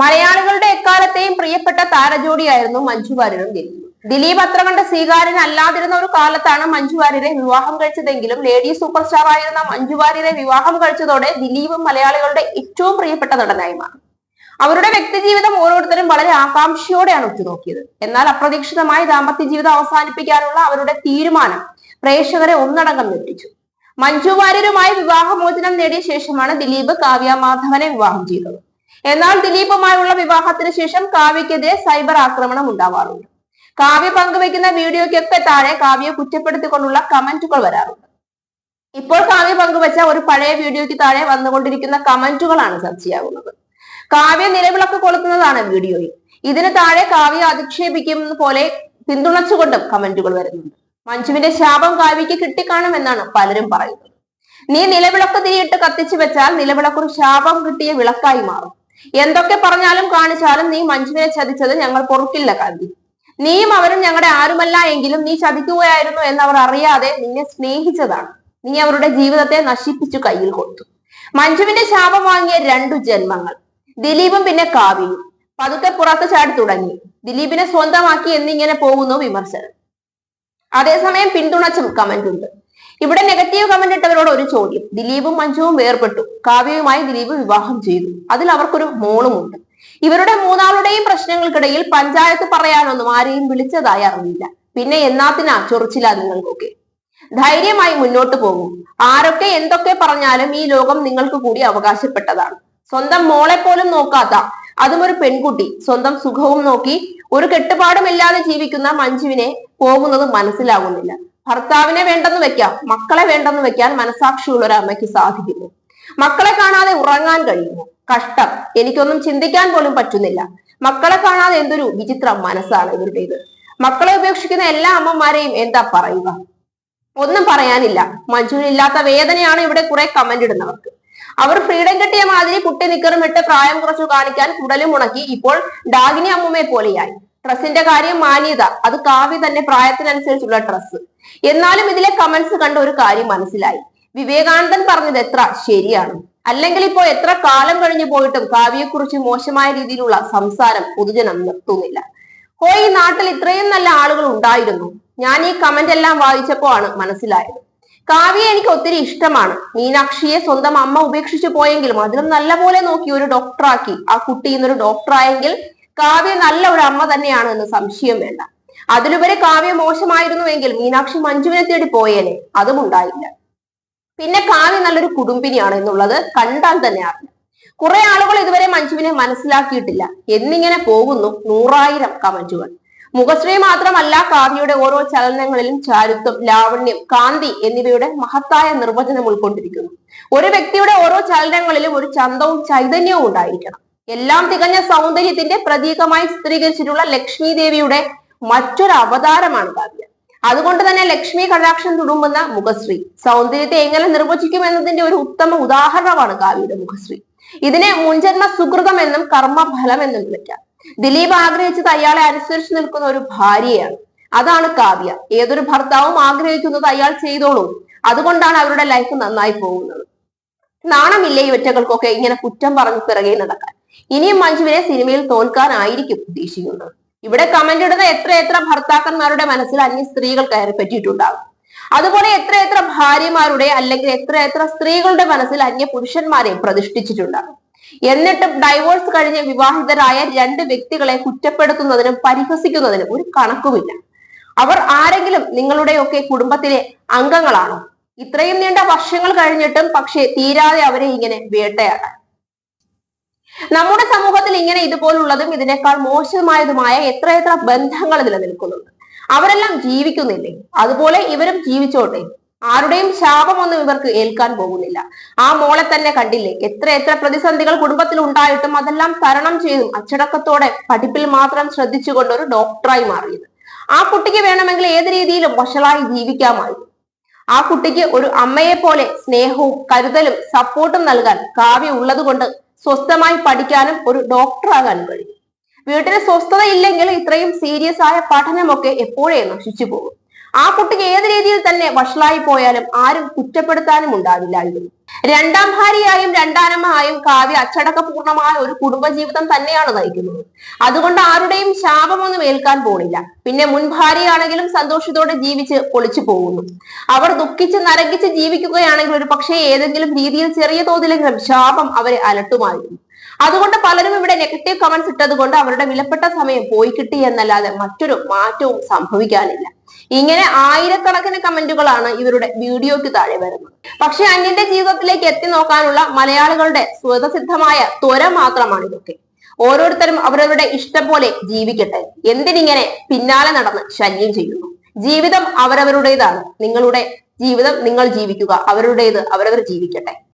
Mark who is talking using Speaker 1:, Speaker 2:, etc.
Speaker 1: മലയാളികളുടെ എക്കാലത്തെയും പ്രിയപ്പെട്ട താരജോടിയായിരുന്നു മഞ്ജു വാര്യരും ദിലീപ്. ദിലീപ് അത്ര കണ്ട സ്വീകാര്യൻ അല്ലാതിരുന്ന ഒരു കാലത്താണ് മഞ്ജു വാര്യരെ വിവാഹം കഴിച്ചതെങ്കിലും ലേഡി സൂപ്പർ സ്റ്റാർ ആയിരുന്ന മഞ്ജു വാര്യരെ വിവാഹം കഴിച്ചതോടെ ദിലീപ് മലയാളികളുടെ ഏറ്റവും പ്രിയപ്പെട്ട നടനായി മാറി. അവരുടെ വ്യക്തിജീവിതം ഓരോരുത്തരും വളരെ ആകാംക്ഷയോടെയാണ് ഉറ്റുനോക്കിയത്. എന്നാൽ അപ്രതീക്ഷിതമായി ദാമ്പത്യ ജീവിതം അവസാനിപ്പിക്കാനുള്ള അവരുടെ തീരുമാനം പ്രേക്ഷകരെ ഒന്നടങ്കം ഞെട്ടിച്ചു. മഞ്ജു വാര്യരുമായി വിവാഹമോചനം നേടിയ ശേഷമാണ് ദിലീപ് കാവ്യ മാധവനെ വിവാഹം ചെയ്തത്. എന്നാൽ ദിലീപുമായുള്ള വിവാഹത്തിന് ശേഷം കാവ്യക്കെതിരെ സൈബർ ആക്രമണം ഉണ്ടാവാറുണ്ട്. കാവ്യ പങ്കുവെക്കുന്ന വീഡിയോയ്ക്കൊക്കെ താഴെ കാവ്യയെ കുറ്റപ്പെടുത്തിക്കൊണ്ടുള്ള കമന്റുകൾ വരാറുണ്ട്. ഇപ്പോൾ കാവ്യ പങ്കുവച്ച ഒരു പഴയ വീഡിയോയ്ക്ക് താഴെ വന്നുകൊണ്ടിരിക്കുന്ന കമന്റുകളാണ് ചർച്ചയാകുന്നത് കാവ്യ നിലവിളക്ക് കൊളുത്തുന്നതാണ് വീഡിയോയിൽ. ഇതിന് താഴെ കാവ്യ അധിക്ഷേപിക്കുന്ന പോലെ പിന്തുണച്ചുകൊണ്ടും കമന്റുകൾ വരുന്നുണ്ട്. മഞ്ജുവിന്റെ ശാപം കാവ്യക്ക് കിട്ടിക്കാണുമെന്നാണ് പലരും പറയുന്നത്. നീ നിലവിളക്ക് തിരിയിട്ട് കത്തിച്ചു വെച്ചാൽ നിലവിളക്കൊരു ശാപം കിട്ടിയ വിളക്കായി മാറും. എന്തൊക്കെ പറഞ്ഞാലും കാണിച്ചാലും നീ മഞ്ജുവിനെ ചതിച്ചത് ഞങ്ങൾ പൊറുക്കില്ല കവി. നീയും അവരും ഞങ്ങളുടെ ആരുമല്ല എങ്കിലും നീ ചതിക്കുകയായിരുന്നു എന്ന് അവർ അറിയാതെ നിന്നെ സ്നേഹിച്ചതാണ്. നീ അവരുടെ ജീവിതത്തെ നശിപ്പിച്ചു കയ്യിൽ കൊടുത്തു. മഞ്ജുവിന്റെ ശാപം വാങ്ങിയ രണ്ടു ജന്മങ്ങൾ. ദിലീപും പിന്നെ കാവ്യയും. പതുക്കെ പുറത്ത് ചാടി തുടങ്ങി. ദിലീപിനെ സ്വന്തമാക്കി എന്നിങ്ങനെ പോകുന്നു വിമർശനം. അതേസമയം പിന്തുണച്ചും കമന്റ് ഉണ്ട് ഇവിടെ നെഗറ്റീവ് കമന്റ് ഇട്ടവരോട് ഒരു ചോദ്യം. ദിലീപും മഞ്ജുവും വേർപെട്ടു കാവ്യയുമായി ദിലീപ് വിവാഹം ചെയ്തു. അതിൽ അവർക്കൊരു മോളുമുണ്ട്. ഇവരുടെ മൂന്നാളുടെയും പ്രശ്നങ്ങൾക്കിടയിൽ പഞ്ചായത്ത് പറയാനൊന്നും ആരെയും വിളിച്ചതായി അറിയില്ല. പിന്നെ എന്നാത്തിനാ ചൊറിച്ചില്ല നിങ്ങൾക്കൊക്കെ? ധൈര്യമായി മുന്നോട്ട് പോകും. ആരൊക്കെ എന്തൊക്കെ പറഞ്ഞാലും ഈ ലോകം നിങ്ങൾക്ക് കൂടി അവകാശപ്പെട്ടതാണ്. സ്വന്തം മോളെ പോലും നോക്കാത്ത അതും ഒരു പെൺകുട്ടി സ്വന്തം സുഖവും നോക്കി ഒരു കെട്ടുപാടുമില്ലാതെ ജീവിക്കുന്ന മഞ്ജുവിനെ പോകുന്നത് മനസ്സിലാകുന്നില്ല ഭർത്താവിനെ വേണ്ടെന്ന് വെക്കാം മക്കളെ വേണ്ടെന്ന് വെക്കാൻ മനസാക്ഷിയുള്ള ഒരു അമ്മയ്ക്ക് സാധിക്കുന്നു. മക്കളെ കാണാതെ ഉറങ്ങാൻ കഴിയുന്നു കഷ്ടം. എനിക്കൊന്നും ചിന്തിക്കാൻ പോലും പറ്റുന്നില്ല. മക്കളെ കാണാതെ എന്തൊരു വിചിത്ര മനസ്സാണ് ഇവരുടേത്. മക്കളെ ഉപേക്ഷിക്കുന്ന എല്ലാ അമ്മമാരെയും എന്താ പറയുക? ഒന്നും പറയാനില്ല. മഞ്ജുവിനില്ലാത്ത വേദനയാണ് ഇവിടെ കുറെ കമന്റ് ഇടുന്നവർക്ക്. അവർ ഫ്രീഡം കിട്ടിയ മാതിരി കുട്ടി നിക്കറും ഇട്ട് പ്രായം കുറച്ചു കാണിക്കാൻ കുടലും ഉണക്കി ഇപ്പോൾ ഡാഗിനി അമ്മമ്മയെ പോലെയായി. ഡ്രസ്സിന്റെ കാര്യം മാന്യത. അത് കാവ്യ തന്നെ പ്രായത്തിനനുസരിച്ചുള്ള ഡ്രസ്സ്. എന്നാലും ഇതിലെ കമന്റ്സ് കണ്ട ഒരു കാര്യം മനസ്സിലായി. വിവേകാനന്ദൻ പറഞ്ഞത് എത്ര ശരിയാണ്. അല്ലെങ്കിൽ ഇപ്പോ എത്ര കാലം കഴിഞ്ഞു പോയിട്ടും കാവ്യയെക്കുറിച്ച് മോശമായ രീതിയിലുള്ള സംസാരം പൊതുജനം നിർത്തുന്നില്ല. ഓ ഈ നാട്ടിൽ ഇത്രയും നല്ല ആളുകൾ ഉണ്ടായിരുന്നു. ഞാൻ ഈ കമന്റ് എല്ലാം വായിച്ചപ്പോ ആണ് മനസ്സിലായത്. കാവ്യ എനിക്ക് ഒത്തിരി ഇഷ്ടമാണ്. മീനാക്ഷിയെ സ്വന്തം അമ്മ ഉപേക്ഷിച്ചു പോയെങ്കിലും അതിലും നല്ലപോലെ നോക്കി ഒരു ഡോക്ടറാക്കി ആ കുട്ടി ഇന്നൊരു ഡോക്ടറായെങ്കിൽ കാവ്യ നല്ല ഒരു അമ്മ തന്നെയാണ് എന്ന് സംശയം വേണ്ട. അതിലുപരി കാവ്യ മോശമായിരുന്നുവെങ്കിൽ മീനാക്ഷി മഞ്ജുവിനെ തേടി പോയേനെ. അതും ഉണ്ടായില്ല. പിന്നെ കാവ്യ നല്ലൊരു കുടുംബിനിയാണ് എന്നുള്ളത് കണ്ടാൽ തന്നെ അറിയാം. കുറെ ആളുകൾ ഇതുവരെ മഞ്ജുവിനെ മനസ്സിലാക്കിയിട്ടില്ല. എന്നിങ്ങനെ പോകുന്നു നൂറായിരം കമന്റുകൾ. മുഖശ്രീ മാത്രമല്ല കാവ്യയുടെ ഓരോ ചലനങ്ങളിലും ചാരുത്വം ലാവണ്യം കാന്തി എന്നിവയുടെ മഹത്തായ നിർവചനം ഉൾക്കൊണ്ടിരിക്കുന്നു. ഒരു വ്യക്തിയുടെ ഓരോ ചലനങ്ങളിലും ഒരു ചന്തവും ചൈതന്യവും ഉണ്ടായിരിക്കണം. എല്ലാം തികഞ്ഞ സൗന്ദര്യത്തിന്റെ പ്രതീകമായി ചിത്രീകരിച്ചിട്ടുള്ള ലക്ഷ്മി ദേവിയുടെ മറ്റൊരു അവതാരമാണ് കാവ്യ. അതുകൊണ്ട് തന്നെ ലക്ഷ്മി കടാക്ഷം തുടുമ്പുന്ന മുഖശ്രീ സൗന്ദര്യത്തെ എങ്ങനെ നിർവചിക്കും എന്നതിന്റെ ഒരു ഉത്തമ ഉദാഹരണമാണ് കാവ്യയുടെ മുഖശ്രീ. ഇതിനെ മുൻജന്മ സുഹൃതം എന്നും കർമ്മഫലം എന്നും വിളിക്കാം. ദിലീപ് ആഗ്രഹിച്ചത് അയാളെ അനുസരിച്ച് നിൽക്കുന്ന ഒരു ഭാര്യയാണ്. അതാണ് കാവ്യ. ഏതൊരു ഭർത്താവും ആഗ്രഹിക്കുന്നത് അയാൾ ചെയ്തോളൂ. അതുകൊണ്ടാണ് അവരുടെ ലൈഫ് നന്നായി പോകുന്നത്. നാണമില്ലേ ഈ ഒറ്റകൾക്കൊക്കെ? ഇങ്ങനെ കുറ്റം പറഞ്ഞു പിറകെ നടക്കാൻ. ഇനിയും മഞ്ജുവിനെ സിനിമയിൽ തോൽക്കാനായിരിക്കും ഉദ്ദേശിക്കുന്നത്. ഇവിടെ കമന്റ് ഇടുന്ന എത്ര എത്ര ഭർത്താക്കന്മാരുടെ മനസ്സിൽ അന്യ സ്ത്രീകൾ കയറി പറ്റിയിട്ടുണ്ടാകും. അതുപോലെ എത്ര എത്ര ഭാര്യമാരുടെ അല്ലെങ്കിൽ എത്ര എത്ര സ്ത്രീകളുടെ മനസ്സിൽ അന്യ പുരുഷന്മാരെ പ്രതിഷ്ഠിച്ചിട്ടുണ്ടാകും. എന്നിട്ടും ഡൈവോഴ്സ് കഴിഞ്ഞ് വിവാഹിതരായ രണ്ട് വ്യക്തികളെ കുറ്റപ്പെടുത്തുന്നതിനും പരിഹസിക്കുന്നതിനും ഒരു കണക്കുമില്ല. അവർ ആരെങ്കിലും നിങ്ങളുടെയൊക്കെ കുടുംബത്തിലെ അംഗങ്ങളാണോ? ഇത്രയും നീണ്ട വർഷങ്ങൾ കഴിഞ്ഞിട്ടും പക്ഷേ തീരാതെ അവരെ ഇങ്ങനെ വേട്ടയാടാൻ നമ്മുടെ സമൂഹത്തിൽ ഇങ്ങനെ ഇതുപോലുള്ളതും ഇതിനേക്കാൾ മോശമായതുമായ എത്ര എത്ര ബന്ധങ്ങൾ നിലനിൽക്കുന്നുണ്ട് അവരെല്ലാം ജീവിക്കുന്നില്ലേ? അതുപോലെ ഇവരും ജീവിച്ചോട്ടെ? ആരുടെയും ശാപമൊന്നും ഇവർക്ക് ഏൽക്കാൻ പോകുന്നില്ല. ആ മോളെ തന്നെ കണ്ടില്ലേ? എത്ര എത്ര പ്രതിസന്ധികൾ കുടുംബത്തിൽ ഉണ്ടായിട്ടും അതെല്ലാം തരണം ചെയ്തും അച്ചടക്കത്തോടെ പഠിപ്പിൽ മാത്രം ശ്രദ്ധിച്ചുകൊണ്ട് ഒരു ഡോക്ടറായി മാറിയത്. ആ കുട്ടിക്ക് വേണമെങ്കിൽ ഏത് രീതിയിലും വഷളായി ജീവിക്കാമായിരുന്നു. ആ കുട്ടിക്ക് ഒരു അമ്മയെ പോലെ സ്നേഹവും കരുതലും സപ്പോർട്ടും നൽകാൻ കാവ്യ ഉള്ളതുകൊണ്ട് സ്വസ്ഥമായി പഠിക്കാനും ഒരു ഡോക്ടറാകാനും കഴിയും. വീട്ടിന് സ്വസ്ഥത ഇല്ലെങ്കിൽ ഇത്രയും സീരിയസ് ആയ പഠനമൊക്കെ എപ്പോഴേ നശിച്ചു പോകും? ആ കുട്ടിക്ക് ഏത് രീതിയിൽ തന്നെ വഷളായി പോയാലും ആരും കുറ്റപ്പെടുത്താനും ഉണ്ടാവില്ലായിരുന്നു രണ്ടാം ഭാര്യയായും രണ്ടാനമ്മയായും കാവ്യ അച്ചടക്കപൂർണമായ ഒരു കുടുംബജീവിതം തന്നെയാണ് നയിക്കുന്നത്. അതുകൊണ്ട് ആരുടെയും ശാപമൊന്നും ഏൽക്കാൻ പോണില്ല. പിന്നെ മുൻ ഭാര്യയാണെങ്കിലും സന്തോഷത്തോടെ ജീവിച്ച് പൊളിച്ചു പോകുന്നു. അവർ ദുഃഖിച്ച് നരകിച്ച് ജീവിക്കുകയാണെങ്കിൽ ഒരു പക്ഷേ ഏതെങ്കിലും രീതിയിൽ ചെറിയ തോതിലെങ്കിലും ശാപം അവരെ അലട്ടുമായിരുന്നു. അതുകൊണ്ട് പലരും ഇവിടെ നെഗറ്റീവ് കമന്റ്സ് ഇട്ടത് കൊണ്ട് അവരുടെ വിലപ്പെട്ട സമയം പോയി കിട്ടി എന്നല്ലാതെ മറ്റൊരു മാറ്റവും സംഭവിക്കാനില്ല. ഇങ്ങനെ ആയിരക്കണക്കിന് കമന്റുകളാണ് ഇവരുടെ വീഡിയോയ്ക്ക് താഴെ വരുന്നത്. പക്ഷെ അന്യന്റെ ജീവിതത്തിലേക്ക് എത്തി നോക്കാനുള്ള മലയാളികളുടെ സ്വതസിദ്ധമായ ത്വര മാത്രമാണ് ഇതൊക്കെ. ഓരോരുത്തരും അവരവരുടെ ഇഷ്ടം പോലെ ജീവിക്കട്ടെ. എന്തിനിങ്ങനെ പിന്നാലെ നടന്ന് ശല്യം ചെയ്യുന്നു? ജീവിതം അവരവരുടേതാണ്. നിങ്ങളുടെ ജീവിതം നിങ്ങൾ ജീവിക്കുക. അവരുടേത് അവരവർ ജീവിക്കട്ടെ.